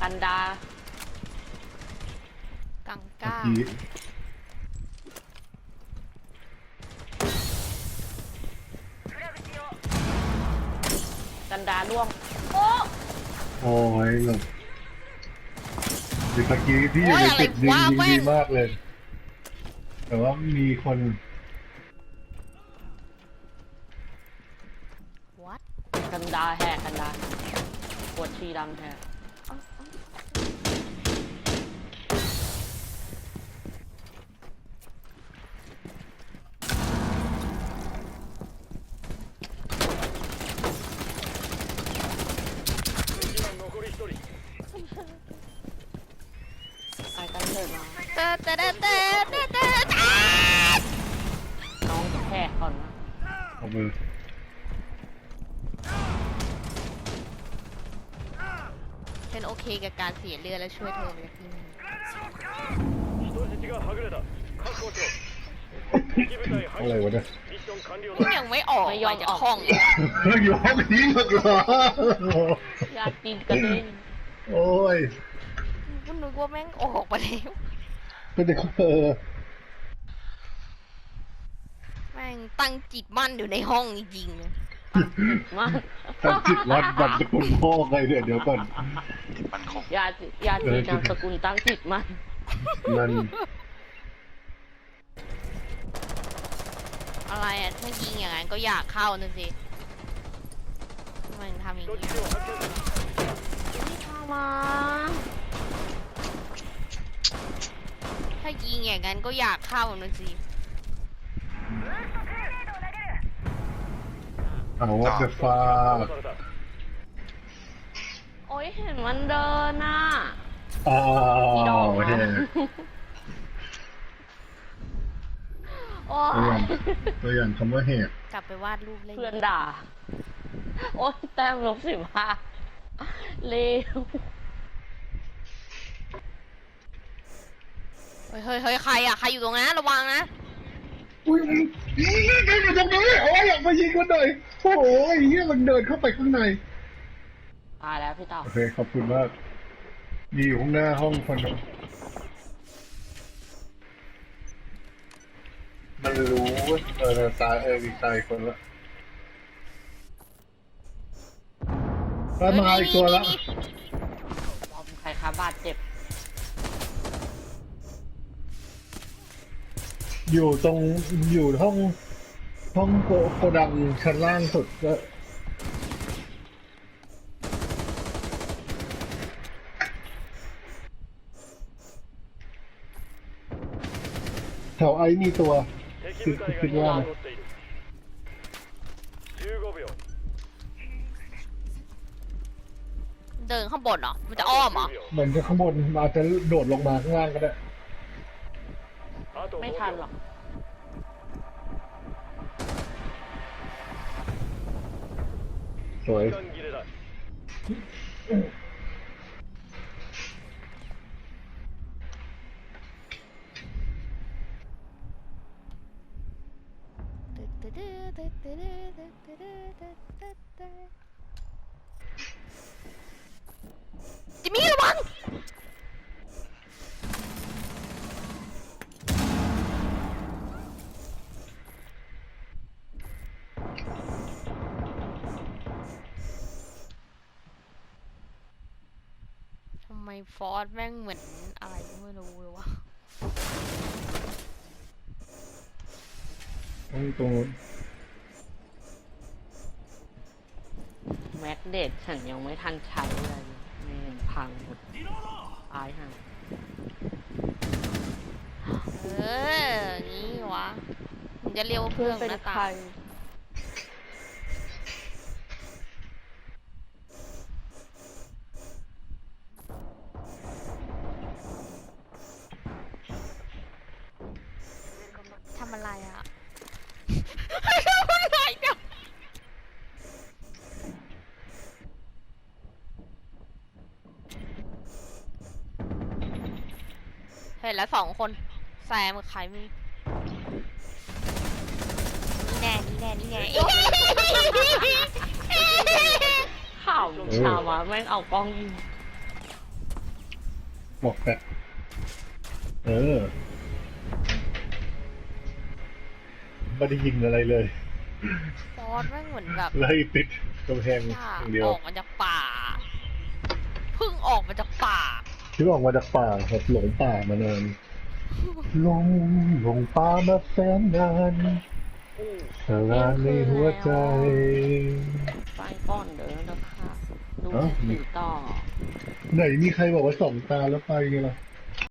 กันดา กังก้าทีกันดาล่วง โอ้โอ้ยหลบเมื่อกี้ที่อยู่ในจุดยิงยิงดีมากเลย แต่ว่ามีคนวัดกันดาแหกกันดาปวดชีดำแหก กันเถิดมา เตะเตะเตะเตะเตะเตะเตะ น้องแหกก่อนนะ เอามือ ฉันโอเคกับการเสียเลือดและช่วยเธอมาจากที่นี่ 人質がはぐれた確保しろ敵部隊 อะ 排 ไร 除 วะเนี่ย ミッション完了 นี่ だ ยังไม่ออกไปจากห้องอีก อยู่ห้องนี้หมดเหรอ ญาติกินกันเอง โอ้ย ก็ นึกว่าแม่งออกไปแล้วไม่แต่เออแม่งตั้งจิตมั่นอยู่ในห้องจริงมาตั้งจิตวัดบัตสกุลพ่อไงเนี่ยเดี๋ยวก่อนจิตมัยาติยาตินามสกุลตั้งจิตมั่นมันอะไรอะถ้ายิงอย่างนั้นก็อยากเข้านั่นสิทำมถึงทำอย่างนี้มา ถ้ายิงอย่างนั้นก็อยากเข้านะสิ อ่า what the fuck โอ้ยเห็นมันเดินน่ะจีดอกโอ้ยโอ้ตัวอย่างตัวอย่างคำว่าเหตุกลับไปวาดรูปเล่น เพื่อนด่า โอ้ยแต้มลบสิบห้าเร็ว เฮ้ยเฮ้ยเฮ้ยใครอะใครอยู่ตรงนั้นระวังนะอุ้ยยิงกันอยู่ตรงนี้โอ้ยอยากมายิงกันหน่อยโอ้ยเฮียมันเดินเข้าไปข้างในตายแล้วพี่เต่าโอเคขอบคุณมากมีอยู่ข้างหน้าห้องคนหนึ่งมันรู้ว่าเออตายเออมีตายคนละแล้วมาอีกตัวละบอมใครคะบาดเจ็บ อยู่ตรงอยู่ห้อง ห้องโกโกดังชั้นล่างสุดก็แถวไอ้มีตัว 敵部隊が今残っている15秒 เดินข้างบนเหรอ มันจะอ้อมเหรอ 10秒 เหมือนจะข้างบนอาจจะโดดลงมาข้างล่างก็ได้ あと5 ไม่ทันหรอก สวย จิมมี่ระวัง ไมฟอสแม่งเหมือนอะไรก็ไม่รู้เลยวะห้องตรงนู้นแม็กเดตฉันยังไม่ทันใช้เลยแม่งพังหมดตายห่าเออ นี่วะมึงจะเรียกว่าเพื่เพื่ออนนเป็นนะใคตาร ทำอะไรอะ ทำอะไรเนี่ยเห็นแล้วสองคนแซมกับใครไมีนี่แน่นี่แน่นี่แน่ข่าวชาวะแม่งเอากล้องยิงหมวกแปะเออไม่ได้ยิงอะไรเลยบอสแม่งเหมือนแบบไล่ติดกำแพงออย่างเดียอวอกมาจากป่าเพิ่งออกมาจากป่า ที่ออกมาจากป่าครับหลงป่ามานานหลงหลงป่ามาแสนนานสลานในหัวใจไปก้อนเด้อนะคะดูเอ้าถือต่อไหนมีใครบอกว่าสองตาแล้วไปไงล่ะ